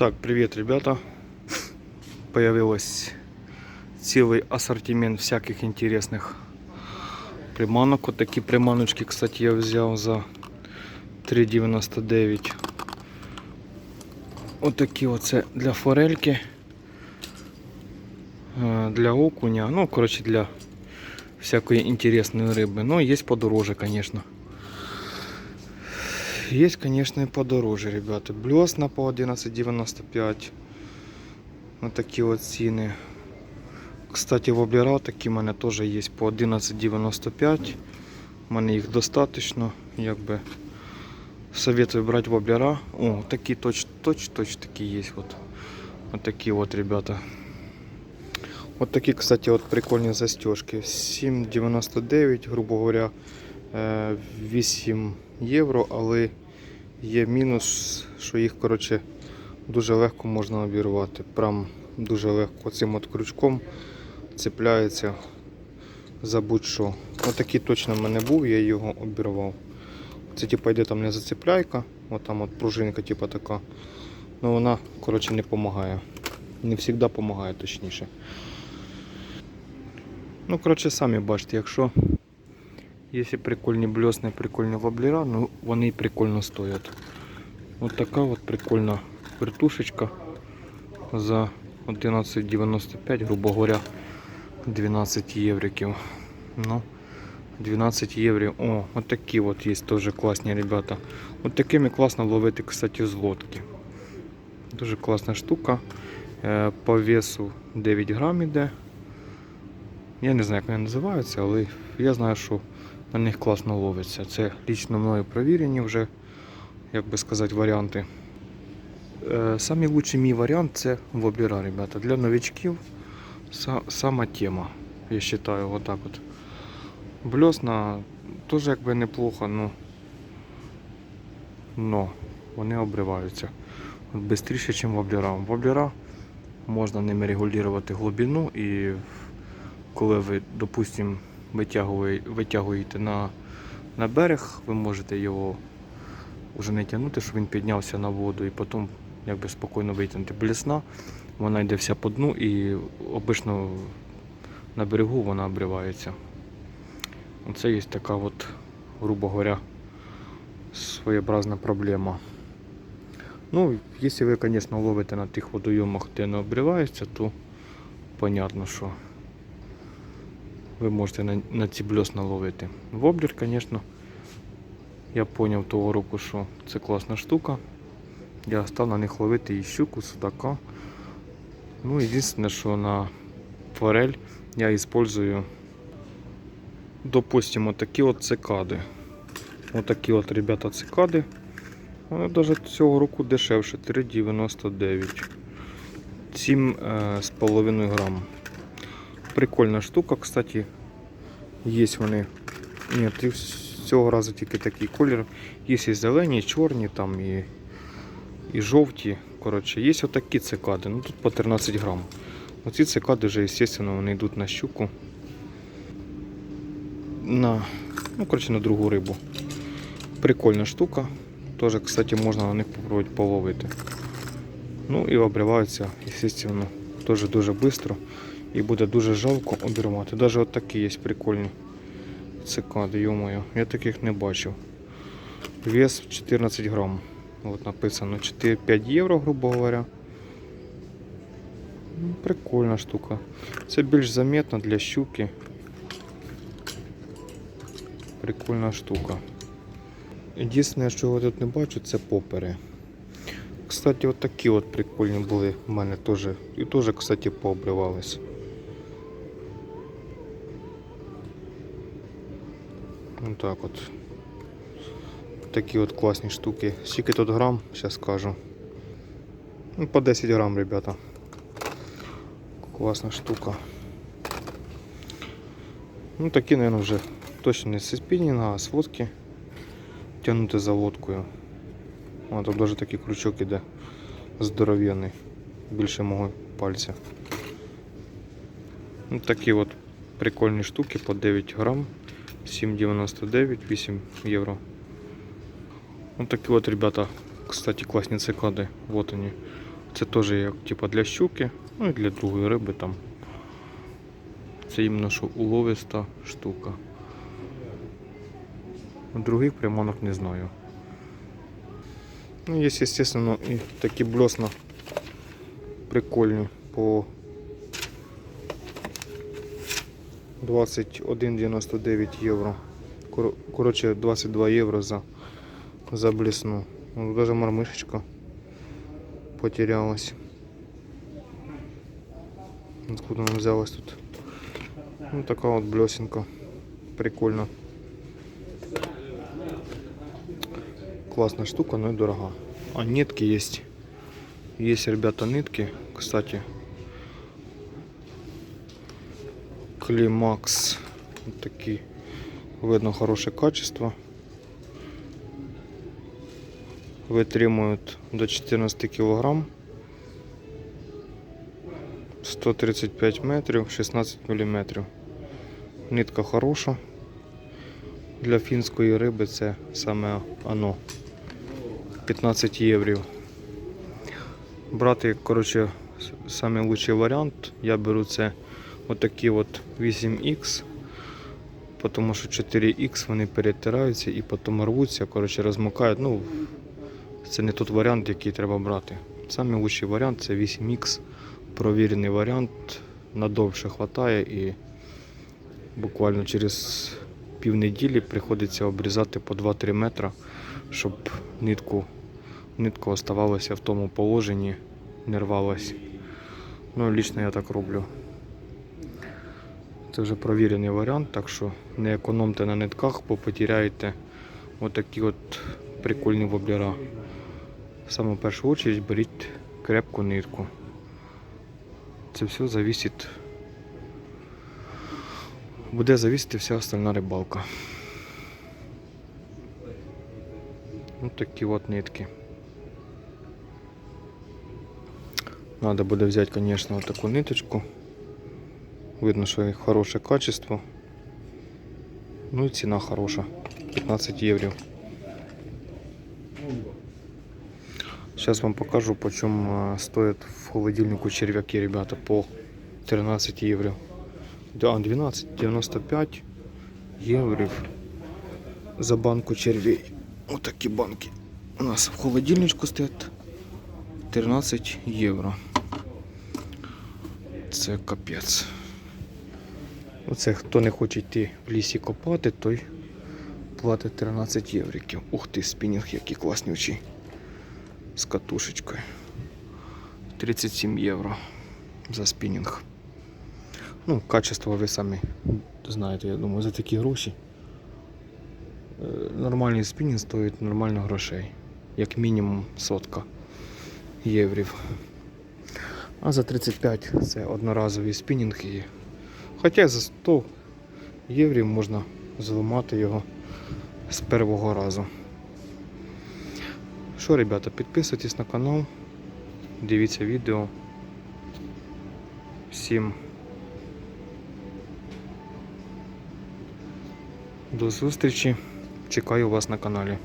Так, привет, ребята. Появилось целый ассортимент всяких интересных приманок. Вот такие приманочки, кстати, я взял за 3,99. Вот такі оце для форельки, е, для окуня, ну, короче, для всякої інтересної риби. Ну, є подороже, конечно. Есть, конечно, и подороже, ребята. Блесна по 11,95. Вот такие вот ціни. Кстати, воблера такі в мене теж є по 11,95. У мене їх достатньо, якби. Советую брать воблера. О, такі точ, точ, точ такі є. Вот. Вот такі вот, ребята. Вот такі, кстати, от прикольні застежки. 7,99, грубо говоря, е, 8 євро, але є мінус, що їх коротше, дуже легко можна обірвати. Прям дуже легко цим от крючком цепляється за будь-що. Отакий точно в мене був, я його обірвав. Це типу йде там не зацепляйка, от там от пружинка типу така. Ну вона коротше не допомагає. Не завжди допомагає точніше. Ну, коротше, самі бачите, якщо Якщо прикольні блесни, прикольні воблера, ну вони і прикольно стоять. Ось така от прикольна вертушечка за 11,95, грубо говоря, 12 євриків. Ну, 12 євро. О, от такі от є теж класні ребята. От такими класно ловити, кстати, з лодки. Дуже класна штука. Е, По весу 9 грам іде. Я не знаю, як вони називаються, але я знаю, що на них класно ловиться. Це лічно мною провірені вже, як би сказати, варіанти. Е, Самий лучший мій варіант це воблера, ребята. Для новичків сама тема, я вважаю, отак от. Блесна теж якби неплохо, ну, но вони обриваються. Бистріше, ніж воблера. Воблера можна ними регулювати глибину і коли ви, допустимо, витягуєте на, на берег, ви можете його вже не тягнути, щоб він піднявся на воду і потім якби спокійно витягнути. Блісна, вона йде вся по дну і обично на берегу вона обривається. Оце є така от, грубо говоря, своєобразна проблема. Ну, якщо ви, звісно, ловите на тих водойомах, де не обривається, то понятно, що ви можете на, на ці блесна ловити. Воблер, звісно, я зрозумів того року, що це класна штука. Я став на них ловити і щуку, судака. Ну, єдине, що на форель я використовую, допустимо, такі от цикади. Отакі от, ребята, цикади. Вони навіть цього року дешевше, 3,99. 7,5 грам. Прикольна штука, кстати. Є вони. Ні, цього разу тільки такий колір. Є і зелені, і чорні, там і, і жовті. Коротше, є отакі цикади. Ну тут по 13 грам. Оці цикади вже, звісно, вони йдуть на щуку. На, ну, коротше, на другу рибу. Прикольна штука. Теж, кстати, можна на них попробувати половити. Ну і обриваються, звісно, теж дуже швидко. І буде дуже жалко обірвати. Навіть от такі є прикольні цикади, йомаю. Я таких не бачив. Вес 14 грам. От написано 4-5 євро, грубо говоря. Ну, Прикольна штука. Це більш заметно для щуки. Прикольна штука. Єдине, що я тут не бачу, це попери. Кстати, от такі от прикольні були в мене теж. І теж, кстати, пообривались. Вот так от. Такі от класні штуки. Скільки тут грам, зараз скажу. Ну, по 10 грам, ребята. Класна штука. Ну такі, наверное, вже точно не з спінінга, а з. Тягнути за лодкою. О, тут даже такий крючок іде здоров'яний, більше мого пальця. Ну, такі от прикольні штуки по 9 грам. 7,99, 8 євро. Вот такі от, ребята, кстати, класні цикади. Вот они. Це теж як типу, для щуки, ну і для другої риби там. Це іменно що уловиста штука. Других приманок не знаю. Ну, є, естественно, і такі блесна прикольні по 21,99 євро. Кор- Коротше, 22 євро за, за блесну. Ну, Даже мармишечка потерялась. Откуда она взялась тут? Ну, такая вот блесенка. Прикольно. Классная штука, но и дорога. А нитки есть. Есть, ребята, нитки. Кстати, Климакс. Вот такие. Видно хорошее качество. Витримують до 14 кг. 135 метрів, 16 мм. Нитка хороша. Для фінської риби це саме оно. 15 євро. Брати, коротше, лучший варіант. Я беру це отакі от 8X, тому що 4X вони перетираються і потім рвуться, коротше, розмокають. Ну, це не той варіант, який треба брати. Самий лучший варіант це 8X, провірений варіант, надовше хватає і буквально через півнеділі приходиться обрізати по 2-3 метри, щоб нитку, нитка оставалася в тому положенні, не рвалась. Ну, лично я так роблю. Це вже провірений варіант, так що не економте на нитках, бо потеряєте отакі от прикольні воблера. Саме в першу чергу беріть крепку нитку. Це все зависить. Буде зависіти вся остальна рибалка. Ось такі от нитки. Надо буде взяти, вот таку ниточку. Видно, що їх хороше качество. Ну і ціна хороша. 15 євро. Сейчас вам покажу, почем а, стоят в холодильнику червяки, ребята, по 13 евро. Да, 12,95 евро за банку червей. Вот такие банки у нас в холодильничку стоят 13 євро. Це капець. Оце хто не хоче йти в лісі копати, той платить 13 євриків. Ух ти, спінінг, який класний очі з катушечкою. 37 євро за спінінг. Ну, качество ви самі знаєте, я думаю, за такі гроші. Е, Нормальний спінінг стоїть нормально грошей. Як мінімум сотка єврів. А за 35 це одноразовий спінінг і. Хоча за 100 єврів можна зламати його з першого разу. Що, ребята, підписуйтесь на канал, дивіться відео. Всім до зустрічі. Чекаю вас на каналі.